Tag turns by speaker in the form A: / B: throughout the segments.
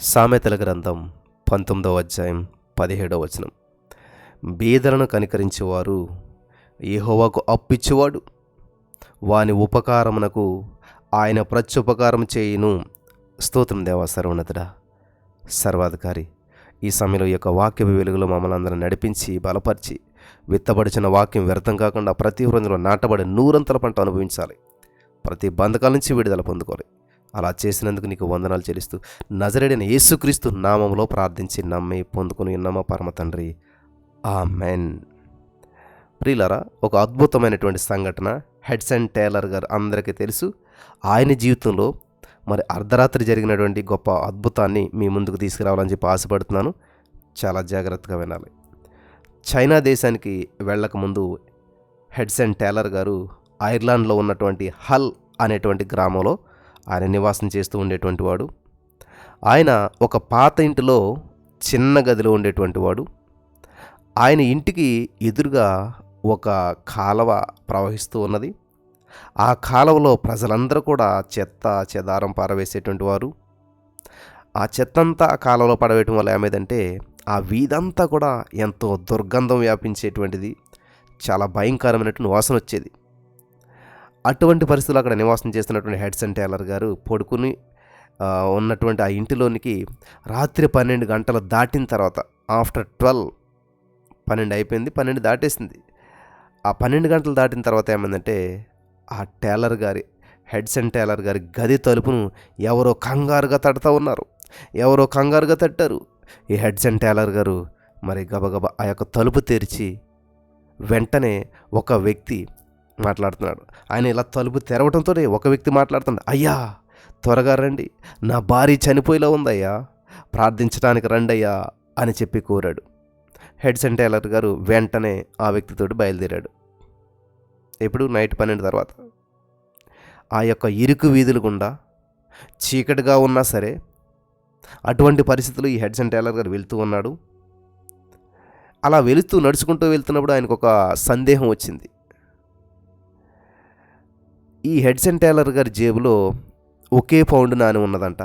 A: సామెతల గ్రంథం పంతొమ్మిదవ అధ్యాయం పదిహేడవ వచనం. బీదలను కనికరించేవారు ఏహోవాకు అప్పిచ్చేవాడు. వాని ఉపకారమునకు ఆయన ప్రత్యుపకారం చేయును. స్తోత్రం దేవా సర్వోన్నతుడా సర్వాధికారి ఈ సమయంలో ఈ యొక్క వాక్య వెలుగులో మమ్మల్ని అందరం నడిపించి బలపరిచి విత్తబడిచిన వాక్యం వ్యర్థం కాకుండా ప్రతి హృదయంలో నాటబడి నూరంతల పంట అనుభవించాలి. ప్రతి బంధకాల నుంచి విడుదల పొందుకోవాలి. అలా చేసినందుకు నీకు వందనాలు చెల్లిస్తూ నజరేడైన యేసుక్రీస్తు నామంలో ప్రార్థించి నమ్మి పొందుకుని ఉన్నామా పరమ తండ్రి? ఆ మెన్ ప్రియులరా ఒక అద్భుతమైనటువంటి సంఘటన హెడ్సన్ టేలర్ గారు అందరికీ తెలుసు. ఆయన జీవితంలో మరి అర్ధరాత్రి జరిగినటువంటి గొప్ప అద్భుతాన్ని మీ ముందుకు తీసుకురావాలని చెప్పి ఆశపడుతున్నాను. చాలా జాగ్రత్తగా వినాలి. చైనా దేశానికి వెళ్ళకముందు హెడ్సన్ టేలర్ గారు ఐర్లాండ్లో ఉన్నటువంటి హల్ అనేటువంటి గ్రామంలో ఆయన నివాసం చేస్తూ ఉండేటువంటి వాడు. ఆయన ఒక పాత ఇంటిలో చిన్న గదిలో ఉండేటువంటి వాడు. ఆయన ఇంటికి ఎదురుగా ఒక కాలవ ప్రవహిస్తూ ఉన్నది. ఆ కాలువలో ప్రజలందరూ కూడా చెత్త చెదారం పారవేసేటువంటి వారు. ఆ చెత్తంతా ఆ కాలువలో పడవేయటం వల్ల ఏమైందంటే ఆ వీధంతా కూడా ఎంతో దుర్గంధం వ్యాపించేటువంటిది. చాలా భయంకరమైనటువంటి వాసన వచ్చేది. అటువంటి పరిస్థితులు అక్కడ నివాసం చేస్తున్నటువంటి హెడ్సన్ టేలర్ గారు పడుకుని ఉన్నటువంటి ఆ ఇంటిలోనికి రాత్రి పన్నెండు గంటలు దాటిన తర్వాత ఆఫ్టర్ ట్వెల్వ్ పన్నెండు అయిపోయింది పన్నెండు దాటేసింది. ఆ పన్నెండు గంటలు దాటిన తర్వాత ఏమైందంటే ఆ టైలర్ గారి హెడ్సన్ టైలర్ గారి గది తలుపును ఎవరో కంగారుగా తడతా ఉన్నారు ఎవరో కంగారుగా తట్టారు. ఈ హెడ్సన్ టేలర్ గారు మరి గబగబా ఆ యొక్క తలుపు తెరిచి వెంటనే ఒక వ్యక్తి మాట్లాడుతున్నాడు. ఆయన ఇలా తలుపు తెరవడంతో ఒక వ్యక్తి మాట్లాడుతున్నాడు. అయ్యా త్వరగా రండి. నా భార్య చనిపోయేలా ఉందయ్యా. ప్రార్థించడానికి రండయ్యా అని చెప్పి కోరాడు. హెడ్సన్ టైలర్ గారు వెంటనే ఆ వ్యక్తితోటి బయలుదేరాడు. ఎప్పుడు? నైట్ పన్నెండు తర్వాత. ఆ యొక్క ఇరుకు వీధులు గుండా చీకటిగా ఉన్నా సరే అటువంటి పరిస్థితులు ఈ హెడ్సన్ టైలర్ గారు వెళ్తూ ఉన్నాడు. అలా వెళుతూ నడుచుకుంటూ వెళ్తున్నప్పుడు ఆయనకు ఒక సందేహం వచ్చింది. ఈ హెడ్సన్ టైలర్ గారి జేబులో ఒకే పౌండ్ నాని ఉన్నదంట.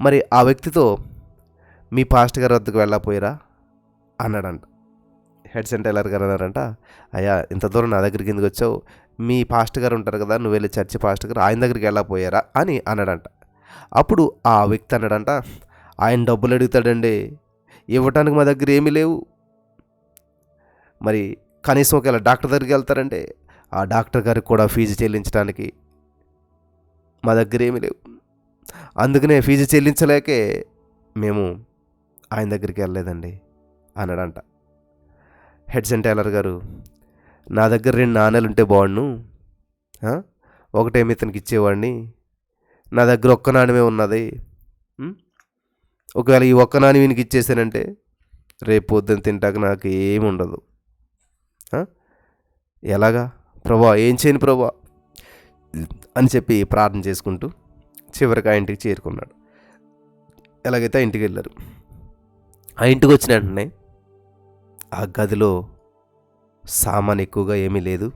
A: మరి ఆ వ్యక్తితో మీ పాస్ట్ గారి వద్దకు వెళ్ళకపోయారా? అన్నాడంట. హెడ్సన్ టైలర్ గారు అన్నారంట అయ్యా ఇంత దూరం నా దగ్గరికి ఎందుకు వచ్చావు? మీ పాస్ట్ గారు ఉంటారు కదా నువ్వు వెళ్ళి చర్చి పాస్ట్ గారు ఆయన దగ్గరికి వెళ్ళకపోయారా? అని అన్నాడంట. అప్పుడు ఆ వ్యక్తి అన్నాడంట ఆయన డబ్బులు అడుగుతాడండి ఇవ్వటానికి మా దగ్గర ఏమీ లేవు. మరి కనీసం ఒకవేళ డాక్టర్ దగ్గరికి వెళ్తారంటే ఆ డాక్టర్ గారికి కూడా ఫీజు చెల్లించడానికి మా దగ్గర ఏమీ లేవు. అందుకనే ఫీజు చెల్లించలేకే మేము ఆయన దగ్గరికి వెళ్ళలేదండి అన్నాడంట. హెడ్సన్ టైలర్ గారు నా దగ్గర రెండు నాణేలు ఉంటే బాగుండు. ఒకటేమి ఇతనికి ఇచ్చేవాడిని. నా దగ్గర ఒక్క నాణ్యమే ఉన్నది. ఒకవేళ ఈ ఒక్క నాణ్యం ఈయనకి ఇచ్చేసానంటే రేపు పొద్దున్న తింటాక నాకు ఏమి ఉండదు. ఎలాగా? ప్రభా ఏం చేయను ప్రభా? అని చెప్పి ప్రార్థన చేసుకుంటూ చివరికి ఆ ఇంటికి చేరుకున్నాడు. ఎలాగైతే ఆ ఇంటికి వెళ్ళారు. ఆ ఇంటికి వచ్చిన వెంటనే ఆ గదిలో సామాన్ ఎక్కువగా ఏమీ లేదు.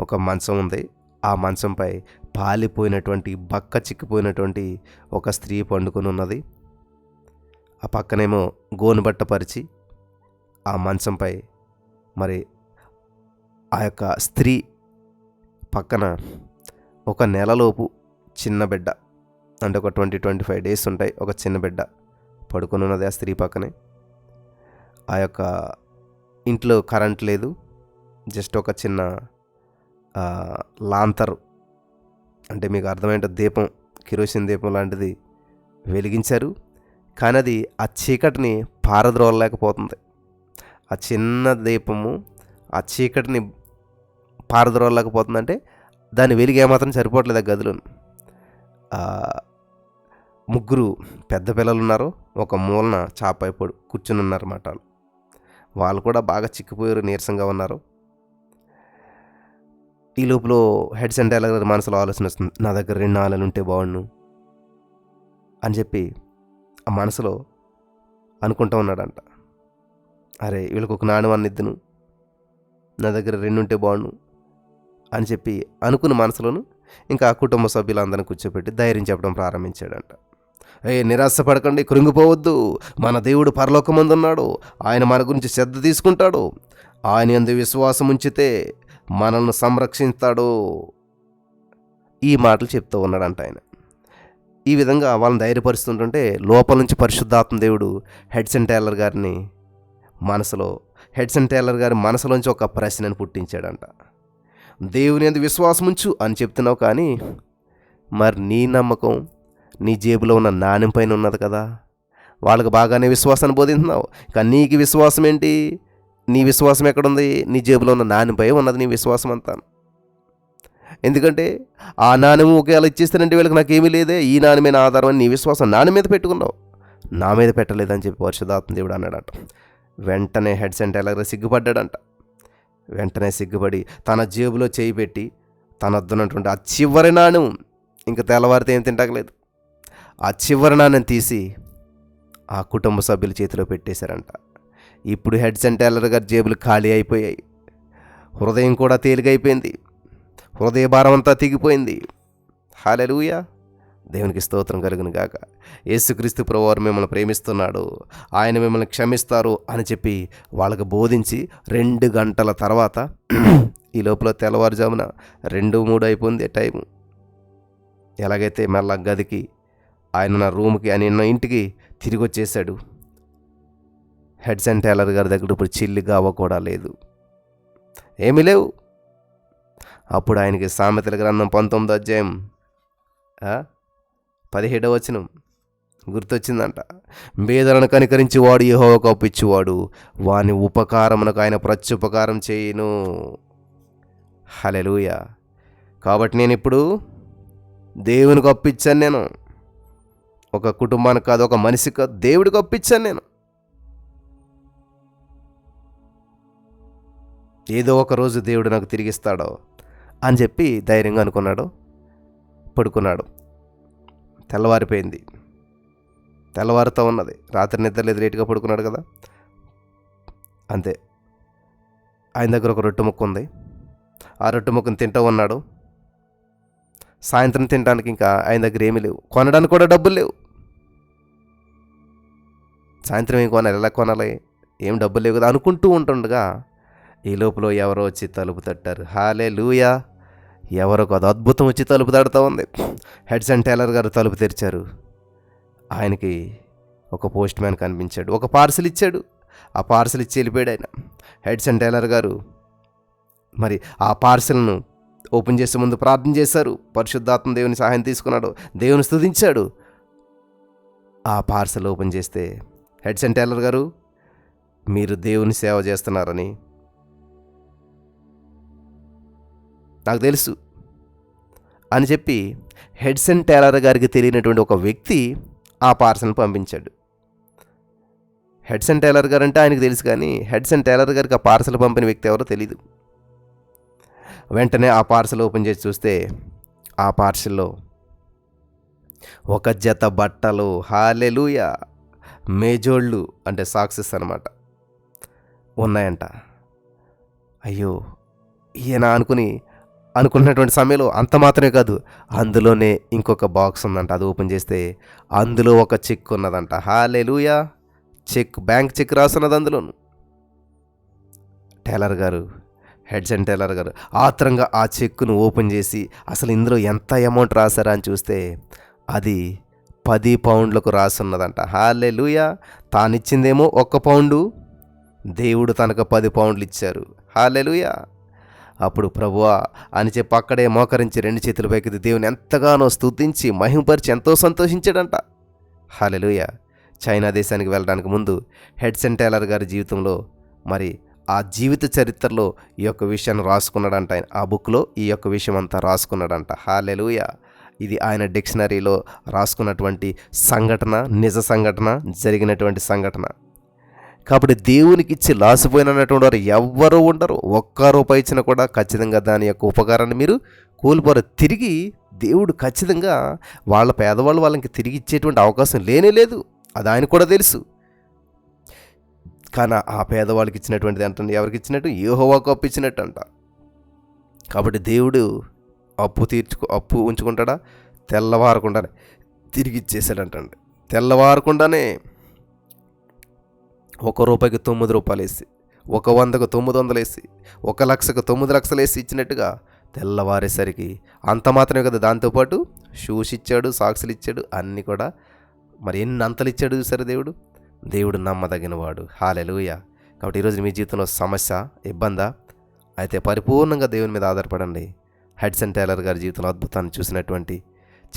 A: ఒక మంచం ఉంది. ఆ మంచంపై పాలిపోయినటువంటి బక్క చిక్కిపోయినటువంటి ఒక స్త్రీ పండుకొని ఉన్నది. ఆ పక్కనేమో గోనుబట్ట పరిచి ఆ మంచంపై మరి ఆ యొక్క స్త్రీ పక్కన ఒక నెలలోపు చిన్న బిడ్డ అంటే ఒక ట్వంటీ ట్వంటీ ఫైవ్ డేస్ ఉంటాయి ఒక చిన్న బిడ్డ పడుకుని ఉన్నది ఆ స్త్రీ పక్కనే. ఆ యొక్క ఇంట్లో కరెంట్ లేదు జస్ట్ ఒక చిన్న లాంతర్ అంటే మీకు అర్థమైంటే దీపం కిరోసిన్ దీపం లాంటిది వెలిగించారు. కానీ అది ఆ చీకటిని పారద్రోలలేకపోతుంది. ఆ చిన్న దీపము ఆ చీకటిని పారద్రోలలేకపోతుందంటే దాని వెలుగు ఏమాత్రం సరిపోవట్లేదు ఆ గదిలో ముగ్గురు పెద్ద పిల్లలు ఉన్నారు. ఒక మూలన చాపై పడు కూర్చుని ఉన్నారన్నమాట వాళ్ళు కూడా బాగా చిక్కిపోయారు నీరసంగా ఉన్నారు. ఈ లోపల హెడ్ సెంటర్ గారి మనసులో ఆలోచన వస్తుంది. నా దగ్గర రెండు ఆలలు ఉంటే బాగుండు అని చెప్పి ఆ మనసులో అనుకుంటూ ఉన్నాడంట. అరే వీళ్ళకి ఒక నాణ్యం ఇద్దును. నా దగ్గర రెండు ఉంటే బాగుండు. అని చెప్పి అనుకున్న మనసులోను ఇంకా ఆ కుటుంబ సభ్యులందరిని కూర్చోబెట్టి ధైర్యం చెప్పడం ప్రారంభించాడంట. ఏ నిరాశపడకండి కృంగిపోవద్దు. మన దేవుడు పరలోకమందున్నాడు. ఆయన మన గురించి శ్రద్ధ తీసుకుంటాడు. ఆయన ఎందు విశ్వాసం ఉంచితే మనల్ని సంరక్షిస్తాడు. ఈ మాటలు చెప్తూ ఉన్నాడంట ఆయన. ఈ విధంగా వాళ్ళని ధైర్యపరుస్తుంటుంటే లోపల నుంచి పరిశుద్ధాత్మ దేవుడు హెడ్సన్ టైలర్ గారిని మనసులో హెడ్సన్ టైలర్ గారి మనసులోంచి ఒక ప్రశ్నను పుట్టించాడంట. దేవుని ఎందు విశ్వాసం ఉంచు అని చెప్తున్నావు కానీ మరి నీ నమ్మకం నీ జేబులో ఉన్న నాణ్యం పైన ఉన్నది కదా. వాళ్ళకి బాగానే విశ్వాసాన్ని బోధిస్తున్నావు కానీ నీకు విశ్వాసం ఏంటి నీ విశ్వాసం ఎక్కడుంది? నీ జేబులో ఉన్న నాణ్యంపై ఉన్నది నీ విశ్వాసం అంతా ఎందుకంటే ఆ నాణ్యం ఒకేలా ఇచ్చేస్తానంటే వీళ్ళకి నాకేమీ లేదే. ఈ నాణ్యమైన ఆధారం అని నీ విశ్వాసం నాణ్యం మీద పెట్టుకున్నావు. నా మీద పెట్టలేదని చెప్పి పరిశుధాత్మ దేవుడు అన్నాడట. వెంటనే హెడ్ సెంటర్ ఎలాగ సిగ్గుపడ్డాడంట. వెంటనే సిగ్గుపడి తన జేబులో చేయి పెట్టి తన వద్దున్నటువంటి ఆ చివరి నాణ్యం ఇంకా తెల్లవారితే ఏం తింటకలేదు. ఆ చివరి నాణ్యం తీసి ఆ కుటుంబ సభ్యుల చేతిలో పెట్టేశారంట. ఇప్పుడు హెడ్ సెంటర్ గారి జేబులు ఖాళీ అయిపోయాయి. హృదయం కూడా తేలిగైపోయింది హృదయ భారం అంతా తెగిపోయింది. హాలెలుయా దేవునికి స్తోత్రం కలుగును గాక. యేసుక్రీస్తు ప్రభువారు మిమ్మల్ని ప్రేమిస్తున్నాడు. ఆయన మిమ్మల్ని క్షమిస్తారు అని చెప్పి వాళ్ళకి బోధించి రెండు గంటల తర్వాత ఈ లోపల తెల్లవారుజామున రెండు మూడు అయిపోయింది టైం ఎలాగైతే మళ్ళా గదికి ఆయన నా రూమ్కి ఆయన నా ఇంటికి తిరిగి వచ్చేసాడు హెడ్సన్ టైలర్ గారి దగ్గర ఇప్పుడు చిల్లిగా అవ్వ కూడా లేదు. ఏమీ లేవు. అప్పుడు ఆయనకి సామెతల గ్రంథం పంతొమ్మిదో అధ్యాయం పదిహేడవ వచనం గుర్తొచ్చిందంట. బేదలను కనికరించి వాడు యహోవకు అప్పించువాడు వాని ఉపకారమునకు ఆయన ప్రత్యుపకారం చేయను. హలెలుయ కాబట్టి నేను ఇప్పుడు దేవునికి అప్పించాను నేను. ఒక కుటుంబానికి కాదు ఒక మనిషికి కాదు దేవుడికి అప్పించాను నేను. ఏదో ఒక రోజు దేవుడు నాకు తిరిగిస్తాడో అని చెప్పి ధైర్యంగా అనుకున్నాడు పడుకున్నాడు. తెల్లవారిపోయింది. తెల్లవారుతూ ఉన్నది. రాత్రి నిద్ర లేదు లేటుగా పడుకున్నాడు కదా. అంతే. ఆయన దగ్గర ఒక రొట్టె ముక్క ఉంది. ఆ రొట్టె ముక్కను తింటూ ఉన్నాడు. సాయంత్రం తినడానికి ఇంకా ఆయన దగ్గర ఏమీ లేవు. కొనడానికి కూడా డబ్బులు లేవు. సాయంత్రం ఏం కొనాలి? ఎలా కొనాలి? ఏం డబ్బులు లేవు కదా అనుకుంటూ ఉంటుండగా ఈ లోపల ఎవరో వచ్చి తలుపు తట్టారు. హాలే లూయా ఎవరో ఒక అద్భుతం వచ్చి తలుపు తడుతూ ఉంది. హెడ్సన్ టైలర్ గారు తలుపు తెరిచారు. ఆయనకి ఒక పోస్ట్ మ్యాన్ కనిపించాడు. ఒక పార్సిల్ ఇచ్చాడు. ఆ పార్సిల్ ఇచ్చి వెళ్ళిపోయాడు ఆయన. హెడ్సన్ టైలర్ గారు మరి ఆ పార్సిల్ను ఓపెన్ చేసే ముందు ప్రార్థన చేశారు. పరిశుద్ధాత్మ దేవుని సహాయం తీసుకున్నాడు. దేవుని స్థుతించాడు ఆ పార్సల్ ఓపెన్ చేస్తే హెడ్సన్ టైలర్ గారు మీరు దేవుని సేవ చేస్తున్నారని నాకు తెలుసు అని చెప్పి హెడ్సన్ టైలర్ గారికి తెలియనటువంటి ఒక వ్యక్తి ఆ పార్సల్ని పంపించాడు. హెడ్సన్ టైలర్ గారు అంటే ఆయనకు తెలుసు కానీ హెడ్సన్ టైలర్ గారికి ఆ పార్సల్ పంపిన వ్యక్తి ఎవరో తెలియదు వెంటనే ఆ పార్సల్ ఓపెన్ చేసి చూస్తే ఆ పార్సల్లో ఒక జత బట్టలు హాలెలుయ మేజోళ్ళు అంటే సాక్సెస్ అనమాట ఉన్నాయంట. అయ్యో ఈయన అనుకుని అనుకున్నటువంటి సమయంలో అంత మాత్రమే కాదు అందులోనే ఇంకొక బాక్స్ ఉందంట అది ఓపెన్ చేస్తే అందులో ఒక చెక్ ఉన్నదంట. హాలే లూయా చెక్ బ్యాంక్ చెక్ రాసున్నది అందులోను టైలర్ గారు హెడ్స్ అండ్ టైలర్ గారు ఆత్రంగా ఆ చెక్కును ఓపెన్ చేసి అసలు ఇందులో ఎంత అమౌంట్ రాశారా అని చూస్తే అది పది పౌండ్లకు రాసున్నదంట హాలే లూయా తానిచ్చిందేమో ఒక్క పౌండు దేవుడు తనకు పది పౌండ్లు ఇచ్చారు. హాలే లూయా అప్పుడు ప్రభువా అని చెప్పి అక్కడే మోకరించి రెండు చేతుల పైకి దేవుని ఎంతగానో స్తుతించి మహింపరిచి ఎంతో సంతోషించాడంట. హాలెలుయ చైనా దేశానికి వెళ్ళడానికి ముందు హెడ్సన్ టైలర్ గారి జీవితంలో మరి ఆ జీవిత చరిత్రలో ఈ యొక్క విషయాన్ని రాసుకున్నాడంట ఆయన. ఆ బుక్లో ఈ యొక్క విషయం అంతా రాసుకున్నాడంట. హాలెలుయ ఇది ఆయన డిక్షనరీలో రాసుకున్నటువంటి సంఘటన నిజ సంఘటన జరిగినటువంటి సంఘటన. కాబట్టి దేవునికి ఇచ్చి లాసిపోయినటువంటి వారు ఎవ్వరూ ఉండరు. ఒక్క రూపాయి ఇచ్చినా కూడా ఖచ్చితంగా దాని యొక్క ఉపకారాన్ని మీరు కోల్పోరు. తిరిగి దేవుడు ఖచ్చితంగా వాళ్ళ పేదవాళ్ళు వాళ్ళకి తిరిగి ఇచ్చేటువంటి అవకాశం లేనే లేదు. అది ఆయన కూడా తెలుసు. కానీ ఆ పేదవాళ్ళకి ఇచ్చినటువంటిది అంటే ఎవరికి ఇచ్చినట్టు? ఏహోవాకు అప్పు ఇచ్చినట్టు అంట కాబట్టి దేవుడు అప్పు తీర్చుకో అప్పు ఉంచుకుంటాడా? తెల్లవారకుండానే తిరిగి ఇచ్చేసాడంటండి. తెల్లవారకుండానే ఒక రూపాయికి తొమ్మిది రూపాయలు వేసి ఒక వందకు తొమ్మిది వందలు వేసి ఒక లక్షకు తొమ్మిది లక్షలు వేసి ఇచ్చినట్టుగా తెల్లవారేసరికి అంత మాత్రమే కదా దాంతోపాటు షూస్ ఇచ్చాడు సాక్సులు ఇచ్చాడు అన్నీ కూడా మరి ఎన్ని అంతలు ఇచ్చాడు చూసారు దేవుడు? దేవుడు నమ్మదగినవాడు. హాలెలుయ. కాబట్టి ఈరోజు మీ జీవితంలో సమస్య ఇబ్బందా అయితే పరిపూర్ణంగా దేవుని మీద ఆధారపడండి. హెడ్సన్ టైలర్ గారి జీవితంలో అద్భుతాన్ని చూసినటువంటి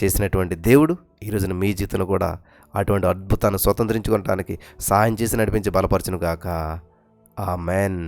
A: చేసినటువంటి దేవుడు ఈ రోజున మీ జీవితంలో కూడా అటువంటి అద్భుతాన్ని స్వతంత్రించుకోవటానికి సహాయం చేసి నడిపించి బలపరచును గాక ఆ మెన్